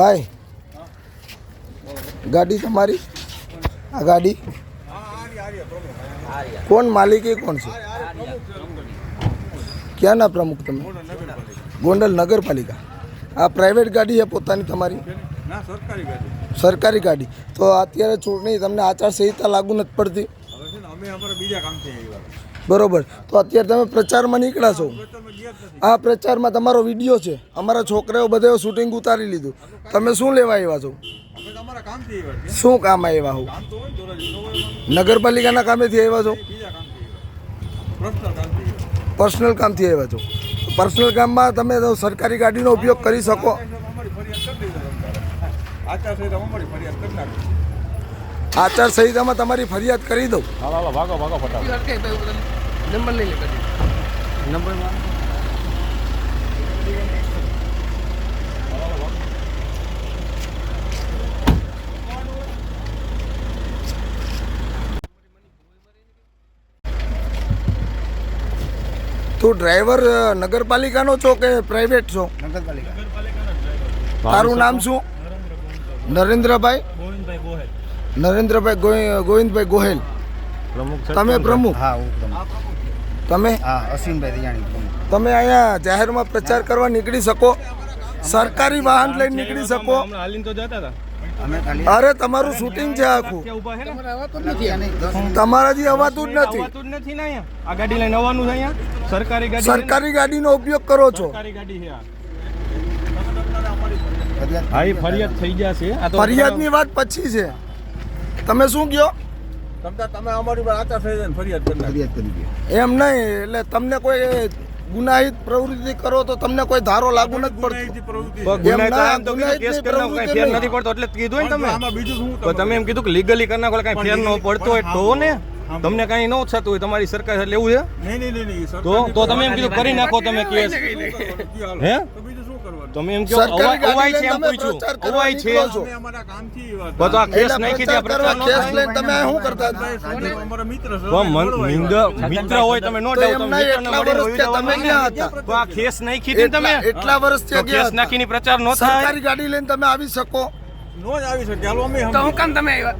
ભાઈ, ગાડી તમારી? આ ગાડી? કોણ માલિકી કોણ છે? ક્યાંના પ્રમુખ તમે? ગોંડલ નગરપાલિકા. આ પ્રાઇવેટ ગાડી છે પોતાની તમારી? સરકારી ગાડી. તો અત્યારે ચૂંટણી તમને આચારસંહિતા લાગુ નથી પડતી? અમે અમારા બીજા બરોબર. તો અત્યારે તમે પ્રચારમાં નીકળ્યા છો. આ પ્રચારમાં તમારો વીડિયો છે. અમારા છોકરાઓ બધે શૂટિંગ ઉતારી લીધું. તમે શું લેવા આવ્યા છો? શું કામ આવ્યા હું? નગરપાલિકાના કામેથી આવ્યા છો? પર્સનલ કામથી આવ્યા છો? પર્સનલ કામમાં તમે સરકારી ગાડીનો ઉપયોગ કરી શકો. આચાર સંહિતામાં તમારી ફરિયાદ કરી દઉં. ભાગો ભાગો સંહિતા અમારી લઈ લે કદી. દઉં તું ડ્રાઈવર નગરપાલિકાનો છો કે પ્રાઇવેટ છો? તારું નામ શું? નરેન્દ્રભાઈ? નરેન્દ્રભાઈ ગોવિંદભાઈ ગોહેલ. તમે પ્રમુખ? હા હું પ્રમુખ. તમે? હા તમે અહીંયા જાહેરમાં પ્રચાર કરવા નીકળી શકો. સરકારી વાહન લઈને નીકળી શકો. અરે તમારું શૂટિંગ છે આખું. તમારાથી અવાતું જ નથી. આવતું જ નથી ને અહીંયા. આ ગાડી લઈને આવવાનું છે અહીંયા? સરકારી ગાડી સરકારી ગાડીનો ઉપયોગ કરો છો. સરકારી ગાડી છે આ. ફરિયાદ થઈ ગયા છે. ફરિયાદની વાત પછી છે. તમે શું કહો તમતા તમે અમારી પર આચાર સંહિતાની ફરિયાદ કરી ફરિયાદ કરી દે. એમ નહીં એટલે તમને કોઈ ગુનાહિત પ્રવૃત્તિ કરો તો તમને કોઈ ધારો લાગુ નથી પડતો. નથી પડતો એટલે કીધું ને તમે. બીજું તમે એમ કીધું કે લીગલી કરી નાખો કઈ ફેર ન પડતો હોય તો ને. તમને કઈ ન થતું હોય તમારી સરકાર લેવું છે? તો તો તમે એમ કીધું કરી નાખો તમે કેસ. હે? તમે એમ કહો અવાય છે એમ પૂછ્યું. અવાય છે. તો હતા. આ કેસ નાખી પ્રચાર દે પ્રચાર કરવા કેસ. લઈને તમે શું કરતા? અમારા મિત્ર છે તો મિત્ર હોય તમે નો તો ડાઉટ તમે એટલા વર્ષથી તમે ક્યાં હતા. તો આ કેસ નાખી હતી તમે. એટલા- વર્ષ વર્ષથી તો ગયા કેસ. નાખીને પ્રચાર નો થાય? સરકારી ગાડી લઈને તમે આવી શકો. નો જ આવી શકે હાલો અમે સમજી. કામ તમે આવ્યા?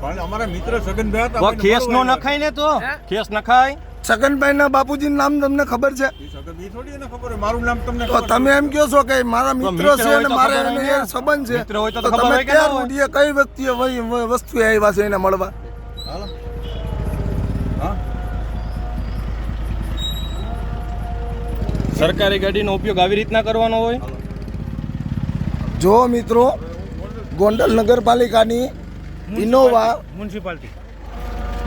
પણ અમારા મિત્ર સગનભાઈ હતા કેસ નો નખાય ને તો? કેસ નખાય? છગનભાઈ ના બાપુજી નામ તમને ખબર છે? આવ્યા. ઈ સગન ઈ થોડી એને ખબર હોય મારું નામ તમને તો તમે એમ કહો છો કે મારા મિત્ર છે અને મારે એને સંબંધ છે. તો તમે હોય કે ના ક્યાં હોય? કઈ વ્યક્તિએ વસ્તુ આવ્યા છે એને મળવા? સરકારી ગાડીનો ઉપયોગ આવી રીતના કરવાનો હોય? જો મિત્રો ગોંડલ નગરપાલિકાની ઇનોવા મ્યુનિસિપાલિટી.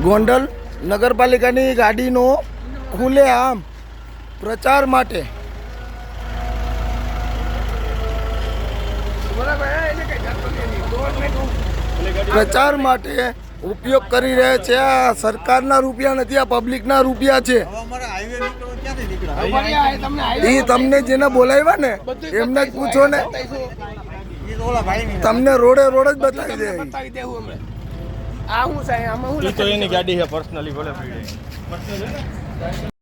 ગોંડલ નગરપાલિકાની ગાડીનો ખુલે આમ પ્રચાર માટે. પ્રચાર માટે ઉપયોગ કરી રહ્યા છે. આ સરકારના રૂપિયા નથી આ પબ્લિકના રૂપિયા છે. એ તમને જેને બોલાવ્યા ને એમને જ પૂછો ને. તમને રોડે રોડ જ બતાવી દે બતાવી દેવું અમે આ હું સાહેબ આમાં હું તો એની ગાડી છે પર્સનલી ભલે પડી.